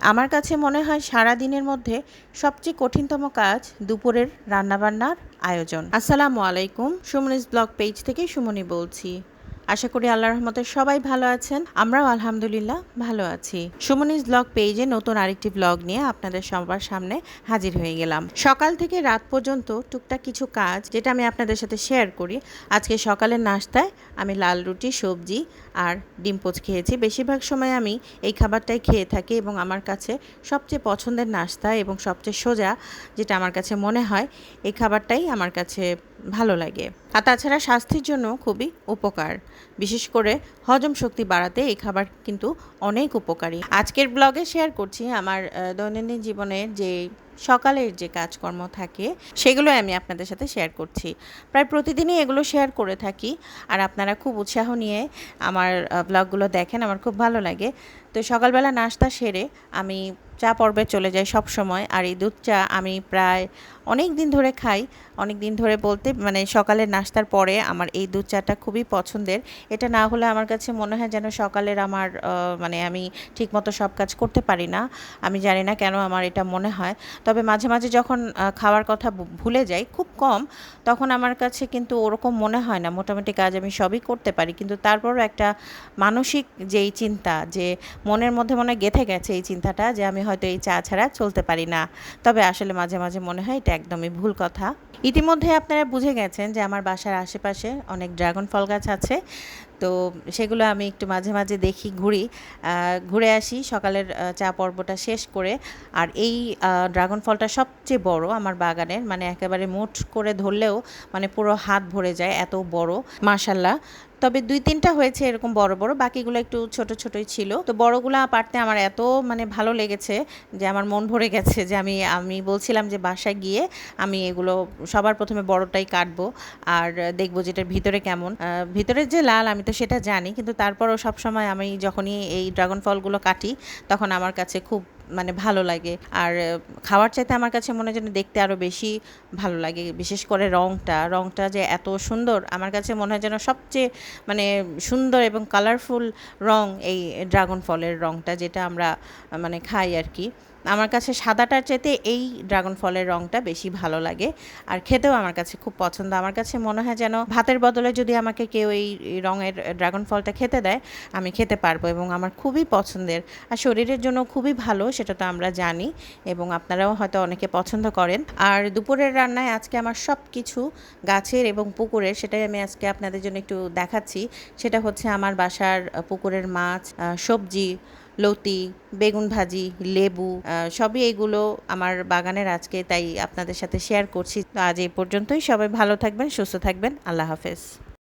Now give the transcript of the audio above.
আমার কাছে মনে হয় সারা দিনের মধ্যে সবচেয়ে কঠিনতম কাজ দুপুরের রান্নাবান্নার আয়োজন। আসসালামু আলাইকুম, সুমনিস ব্লগ পেজ থেকে সুমনি বলছি। আশা করি আল্লাহ রহমতে সবাই ভালো আছেন। আমরাও আলহামদুলিল্লাহ ভালো আছি। সুমনিস ব্লগ পেজে নতুন আরেকটি ব্লগ নিয়ে আপনাদের সবার সামনে হাজির হয়ে গেলাম। সকাল থেকে রাত পর্যন্ত টুকটাক কিছু কাজ যেটা আমি আপনাদের সাথে শেয়ার করি। আজকে সকালের নাস্তায় আমি লাল রুটি, সবজি আর ডিম পোচ খেয়েছি। বেশিরভাগ সময় আমি এই খাবারটাই খেয়ে থাকি এবং আমার কাছে সবচেয়ে পছন্দের নাস্তা এবং সবচেয়ে সোজা যেটা আমার কাছে মনে হয়, এই খাবারটাই আমার কাছে ভালো লাগে। আর তাছাড়া স্বাস্থ্যের জন্য খুবই উপকার। বিশেষ করে হজম শক্তি বাড়াতে এই খাবার কিন্তু অনেক উপকারী। আজকের ব্লগে শেয়ার করছি আমার দৈনন্দিন জীবনের যে সকালের যে কাজকর্ম থাকে সেগুলো আমি আপনাদের সাথে শেয়ার করছি। প্রায় প্রতিদিনই এগুলো শেয়ার করে থাকি আর আপনারা খুব উৎসাহ নিয়ে আমার ব্লগগুলো দেখেন, আমার খুব ভালো লাগে। তো সকালবেলা নাস্তা সেরে আমি চা পর্বে চলে যাই সব সময় আর এই দুধ চা আমি প্রায় অনেক দিন ধরে খাই। অনেক দিন ধরে বলতে মানে সকালের নাস্তার পরে আমার এই দুধ চাটা খুবই পছন্দের। এটা না হলে আমার কাছে মনে হয় যেন সকালের আমার মানে আমি ঠিকমতো সব কাজ করতে পারি না। আমি জানি না কেন আমার এটা মনে হয়। তবে মাঝে মাঝে যখন খাওয়ার কথা ভুলে যাই, খুব কম, তখন আমার কাছে কিন্তু ওরকম মনে হয় না। মোটামুটি কাজ আমি সবই করতে পারি। কিন্তু তারপরও একটা মানসিক যেই চিন্তা, যে মনের মধ্যে মনে গেঁথে গেছে এই চিন্তাটা, যে আমি হয়তো এই চা ছাড়া চলতে পারি না। তবে আসলে মাঝে মাঝে মনে হয় এটা একদমই ভুল কথা। ইতিমধ্যে আপনারা বুঝে গেছেন যে আমার বাসার আশেপাশে অনেক ড্রাগন ফল গাছ আছে। তো সেগুলো আমি একটু মাঝে মাঝে দেখি, ঘুরি। ঘুরে আসি সকালের চা পর্বটা শেষ করে। আর এই ড্রাগন ফলটা সবচেয়ে বড় আমার বাগানের মানে একেবারে মুঠ করে ধরলেও মানে পুরো হাত ভরে যায়, এত বড়। মাশাল্লাহ। তবে দুই তিনটা হয়েছে এরকম বড় বড়। বাকিগুলো একটু ছোট, ছোটই ছিল। তো বড়গুলো পারতে আমার এত মানে ভালো লেগেছে যে আমার মন ভরে গেছে যে আমি আমি বলছিলাম যে বাসায় গিয়ে আমি এগুলো সবার প্রথমে বড়টাই কাটবো আর দেখব যেটার ভিতরে কেমন। ভিতরের যে লাল আমি তো সেটা জানি। কিন্তু তারপরও সবসময় আমি যখনই এই ড্রাগন ফলগুলো কাটি, তখন আমার কাছে খুব মানে ভালো লাগে। আর খাওয়ার চাইতে আমার কাছে মনে হয় যেন দেখতে আরও বেশি ভালো লাগে। বিশেষ করে রংটা। রংটা যে এত সুন্দর, আমার কাছে মনে হয় যেন সবচেয়ে মানে সুন্দর এবং কালারফুল রং এই ড্রাগন ফলের রংটা, যেটা আমরা মানে খাই আর কি। আমার কাছে সাদাটার চাইতে এই ড্রাগন ফলের রংটা বেশি ভালো লাগে। আর খেতেও আমার কাছে খুব পছন্দ। আমার কাছে মনে হয় যেন ভাতের বদলে যদি আমাকে কেউ এই রঙের ড্রাগন ফলটা খেতে দেয়, আমি খেতে পারব এবং আমার খুবই পছন্দের। আর শরীরের জন্য খুবই ভালো, সেটা তো আমরা জানি এবং আপনারাও হয়তো অনেকে পছন্দ করেন। আর দুপুরের রান্নায় আজকে আমার সব কিছু গাছের এবং পুকুরের, সেটাই আমি আজকে আপনাদের জন্য একটু দেখাচ্ছি। সেটা হচ্ছে আমার বাসার পুকুরের মাছ সবজি লতি, বেগুন ভাজি, লেবু সবই এগুলো আমার বাগানের আজকে, তাই আপনাদের সাথে শেয়ার করছি। আজ এই পর্যন্তই। সবাই ভালো থাকবেন, সুস্থ থাকবেন। আল্লাহ হাফেজ।